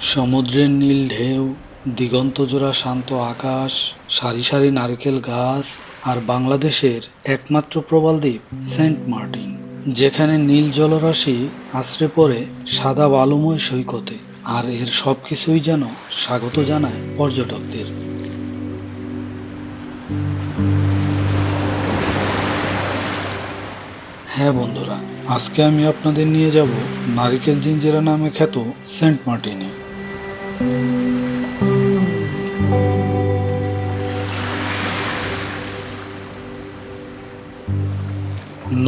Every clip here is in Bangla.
সমুদ্রের নীল ঢেউ দিগন্তজোড়া শান্ত আকাশ, সারি সারি নারকেল গাছ আর বাংলাদেশের একমাত্র প্রবাল দ্বীপ সেন্ট মার্টিন, যেখানে নীল জলরাশি আশ্রে পড়ে সাদা বালুময় সৈকতে। আর এর সবকিছুই যেন স্বাগত জানায় পর্যটকদের। হ্যাঁ বন্ধুরা, আজকে আমি আপনাদের নিয়ে যাব নারিকেল জিঞ্জিরা নামে খ্যাত সেন্ট মার্টিনে।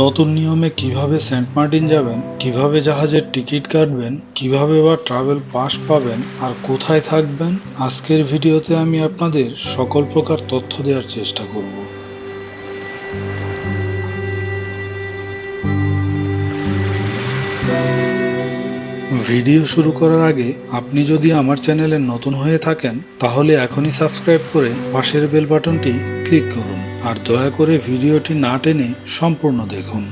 নতুন নিয়মে কীভাবে সেন্ট মার্টিন যাবেন, কীভাবে জাহাজের টিকিট কাটবেন, কীভাবে বা ট্রাভেল পাস পাবেন আর কোথায় থাকবেন, আজকের ভিডিওতে আমি আপনাদের সকল প্রকার তথ্য দেওয়ার চেষ্টা করব। ভিডিও শুরু করার আগে আপনি যদি আমার চ্যানেলে নতুন হয়ে থাকেন, তাহলে এখনই সাবস্ক্রাইব করে পাশের বেল বাটনটি ক্লিক করুন আর দয়া করে ভিডিওটি না টেনে সম্পূর্ণ দেখুন।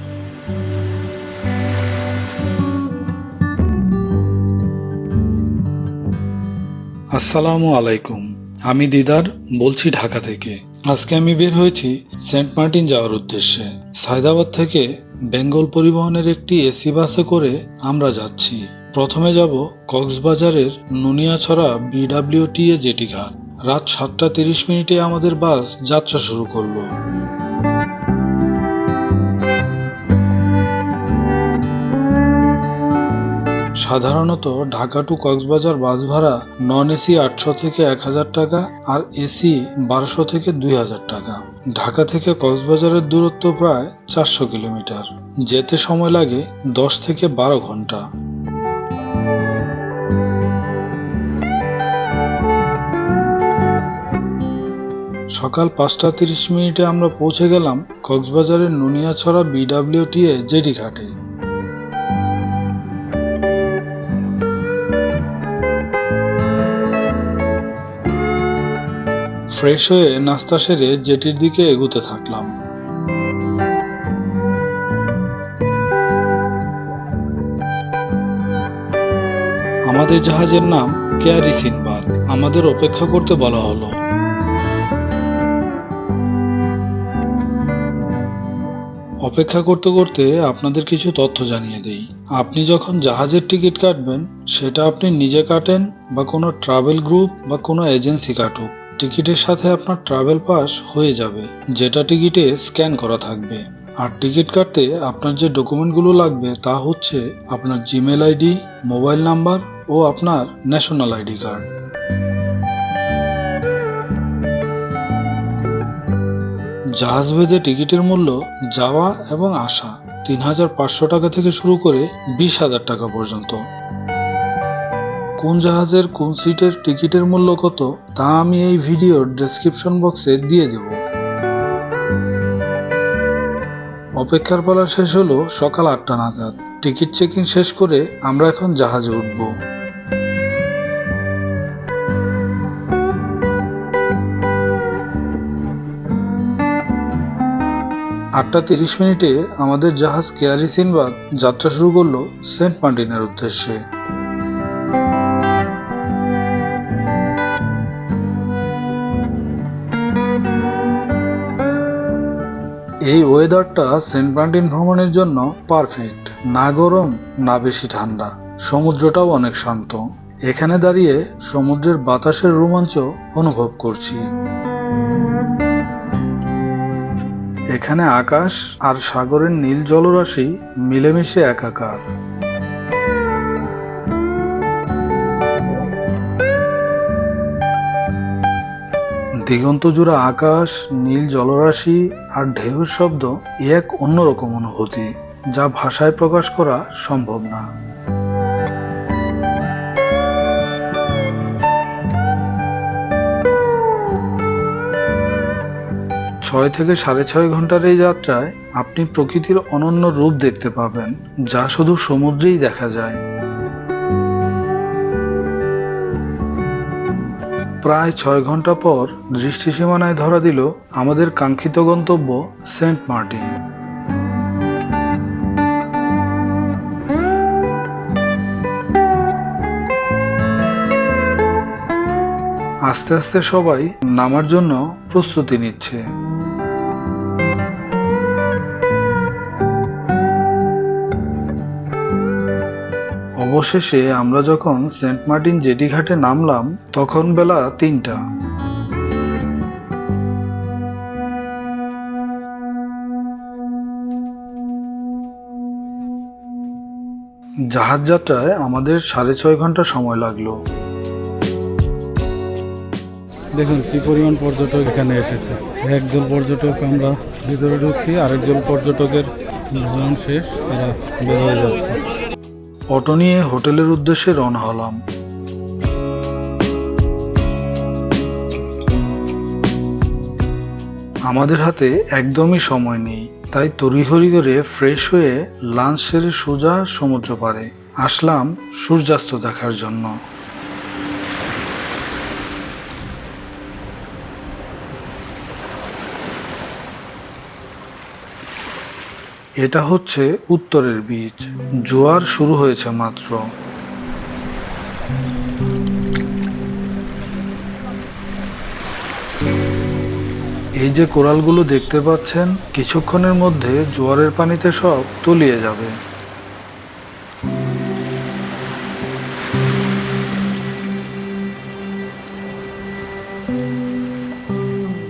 আসসালামু আলাইকুম, আমি দিদার, বলছি ঢাকা থেকে। আজকে আমি বের হয়েছি সেন্ট মার্টিন যাওয়ার উদ্দেশ্যে। সায়দাবাদ থেকে বেঙ্গল পরিবহনের একটি এসি বাসে করে আমরা যাচ্ছি। প্রথমে যাব কক্সবাজারের নুনিয়াছড়া বিডাব্লিউটিএ জেটি ঘাট রাত সাতটা তিরিশ মিনিটে আমাদের বাস যাত্রা শুরু করল। সাধারণত ঢাকা টু কক্সবাজার বাস ভাড়া নন এসি আটশো থেকে এক হাজার টাকা আর এসি বারোশো থেকে দুই হাজার টাকা। ঢাকা থেকে কক্সবাজারের দূরত্ব প্রায় চারশো কিলোমিটার। যেতে সময় লাগে দশ থেকে বারো ঘণ্টা। সকাল পাঁচটা তিরিশ মিনিটে আমরা পৌঁছে গেলাম কক্সবাজারের নুনিয়াছড়া বিডাব্লিউটিএ জেডি ঘাটে ফ্রেশ হয়ে নাস্তা সেরে জেটির দিকে এগুতে থাকলাম। আমাদের জাহাজের নাম কেয়ারি সিনবাদ। আমাদের অপেক্ষা করতে বলা হলো। অপেক্ষা করতে করতে আপনাদের কিছু তথ্য জানিয়ে দেই। আপনি যখন জাহাজের টিকিট কাটবেন, সেটা আপনি নিজে কাটেন বা কোনো ট্রাভেল গ্রুপ বা কোনো এজেন্সি কাটুক। টিকিটের সাথে আপনার ট্রাভেল পাস হয়ে যাবে, যেটা টিকিটে স্ক্যান করা থাকবে। আর টিকিট কাটতে আপনার যে ডকুমেন্টগুলো লাগবে তা হচ্ছে আপনার জিমেল আইডি মোবাইল নাম্বার ও আপনার ন্যাশনাল আইডি কার্ড জাহাজ ভেদে টিকিটের মূল্য যাওয়া এবং আসা তিন হাজার পাঁচশো টাকা থেকে শুরু করে বিশ হাজার টাকা পর্যন্ত। কোন জাহাজের কোন সিটের টিকিটের মূল্য কত, তা আমি এই ভিডিওর ডেসক্রিপশন বক্সে দিয়ে দেব। অপেক্ষার পালা শেষ হলো সকাল আটটা নাগাদ। টিকিট চেকিং শেষ করে আমরা এখন জাহাজে উঠবো। আটটা তিরিশ মিনিটে আমাদের জাহাজ কেয়ারি সিনবাদ যাত্রা শুরু করল সেন্ট মার্টিনের উদ্দেশ্যে। এই ওয়েদারটা সেন্ট মার্টিন ভ্রমণের জন্য পারফেক্ট না গরম, না বেশি ঠান্ডা। সমুদ্রটাও অনেক শান্ত। এখানে দাঁড়িয়ে সমুদ্রের বাতাসের রোমাঞ্চ অনুভব করছি। এখানে আকাশ আর সাগরের নীল জলরাশি মিলেমিশে একাকার। দিগন্ত জোড়া আকাশ, নীল জলরাশি আর ঢেউর শব্দ এক অন্যরকম অনুভূতি, যা ভাষায় প্রকাশ করা সম্ভব না। ছয় থেকে সাড়ে ছয় ঘণ্টার এই যাত্রায় আপনি প্রকৃতির অনন্য রূপ দেখতে পাবেন, যা শুধু সমুদ্রেই দেখা যায়। প্রায় ছয় ঘণ্টা পর দৃষ্টিসীমানায় ধরা দিল আমাদের কাঙ্ক্ষিত গন্তব্য সেন্ট মার্টিন। আস্তে আস্তে সবাই নামার জন্য প্রস্তুতি নিচ্ছে। অবশেষে আমরা যখন সেন্ট মার্টিন জেটি ঘাটে নামলাম, তখন বেলা তিনটা। জাহাজ যাত্রায় আমাদের সাড়ে ছয় ঘণ্টা সময় লাগল। দেখুন, কি পরিমাণ পর্যটক এখানে এসেছে। একজন পর্যটক আমরা ভিতরে ঢুকছি, আরেকজন পর্যটকের ভ্রমণ শেষ, তারা বের হয়ে যাচ্ছে। অটো নিয়ে হোটেলের উদ্দেশ্যে রওনা হলাম। আমাদের হাতে একদমই সময় নেই, তাই তড়িঘড়ি করে ফ্রেশ হয়ে লাঞ্চ সেরে সোজা সমুদ্র পারে আসলাম সূর্যাস্ত দেখার জন্য। এটা হচ্ছে উত্তরের বীচ জোয়ার শুরু হয়েছে মাত্র। এই যে কোরালগুলো দেখতে পাচ্ছেন, কিছুক্ষণের মধ্যে জোয়ারের পানিতে সব তলিয়ে যাবে।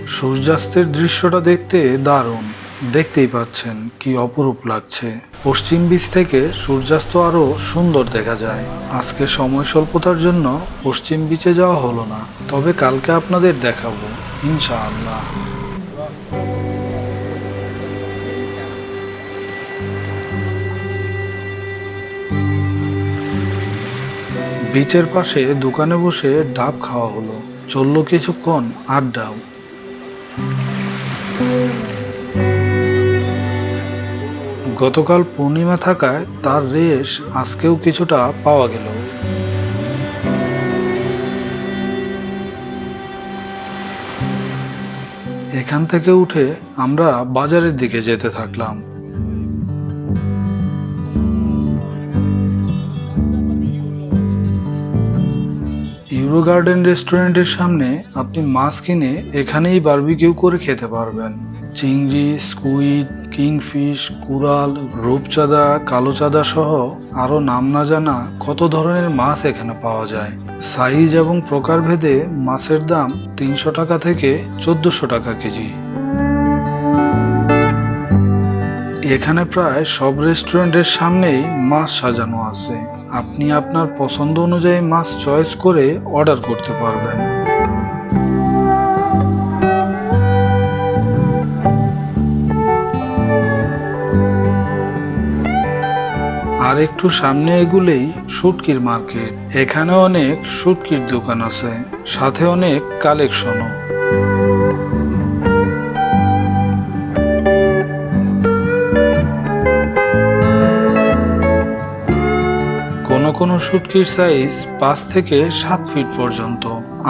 সূর্যাস্তের দৃশ্যটা দেখতে দারুণ। দেখতেই পাচ্ছেন কি অপরূপ লাগছে। পশ্চিম বিচ থেকে সূর্যাস্ত আরও সুন্দর দেখা যায়। আজকে সময় স্বল্পতার জন্য পশ্চিম বিচে যাওয়া হলো না, তবে কালকে আপনাদের দেখাবো, ইনশাআল্লাহ। বিচের পাশে দোকানে বসে ডাব খাওয়া হলো, চলল কিছুক্ষণ আড্ডাও। গতকাল পূর্ণিমা থাকায় তার রেশ আজকেও কিছুটা পাওয়া গেল। এখান থেকে উঠে আমরা বাজারের দিকে যেতে থাকলাম। ইউরো গার্ডেন রেস্টুরেন্টের সামনে আপনি মাছ কিনে এখানেই বারবিকিউ করে খেতে পারবেন। চিংড়ি, স্কুইড কিংফিশ কুরাল রূপচাঁদা, কালোচাঁদা সহ আরও নাম না জানা কত ধরনের মাছ এখানে পাওয়া যায়। সাইজ এবং প্রকারভেদে মাছের দাম তিনশো টাকা থেকে চোদ্দশো টাকা কেজি। এখানে প্রায় সব রেস্টুরেন্টের সামনেই মাছ সাজানো আছে। আপনি আপনার পছন্দ অনুযায়ী মাছ চয়েস করে অর্ডার করতে পারবেন। আর একটু সামনে এগুলেই শুটকির মার্কেট। এখানে অনেক শুটকির দোকান আছে, সাথে অনেক কালেকশনও। কোনো কোনো শুটকির সাইজ পাঁচ থেকে সাত ফিট পর্যন্ত।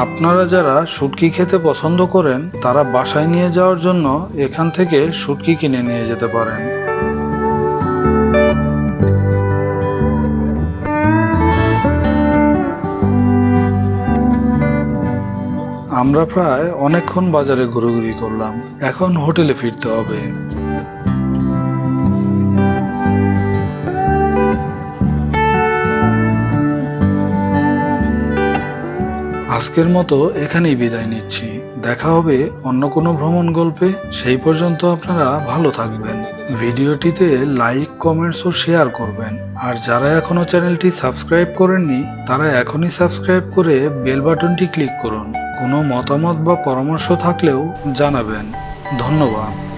আপনারা যারা শুটকি খেতে পছন্দ করেন, তারা বাসায় নিয়ে যাওয়ার জন্য এখান থেকে শুটকি কিনে নিয়ে যেতে পারেন। আমরা প্রায় অনেকক্ষণ বাজারে ঘুরোঘুরি করলাম। এখন হোটেলে ফিরতে হবে। আজকের মতো এখানেই বিদায় নিচ্ছি। দেখা হবে অন্য কোনো ভ্রমণ গল্পে। সেই পর্যন্ত আপনারা ভালো থাকবেন। ভিডিওটিতে লাইক, কমেন্টস ও শেয়ার করবেন। আর যারা এখনও চ্যানেলটি সাবস্ক্রাইব করেননি, তারা এখনই সাবস্ক্রাইব করে বেল বাটনটি ক্লিক করুন। কোনো মতামত বা পরামর্শ থাকলেও জানাবেন। ধন্যবাদ।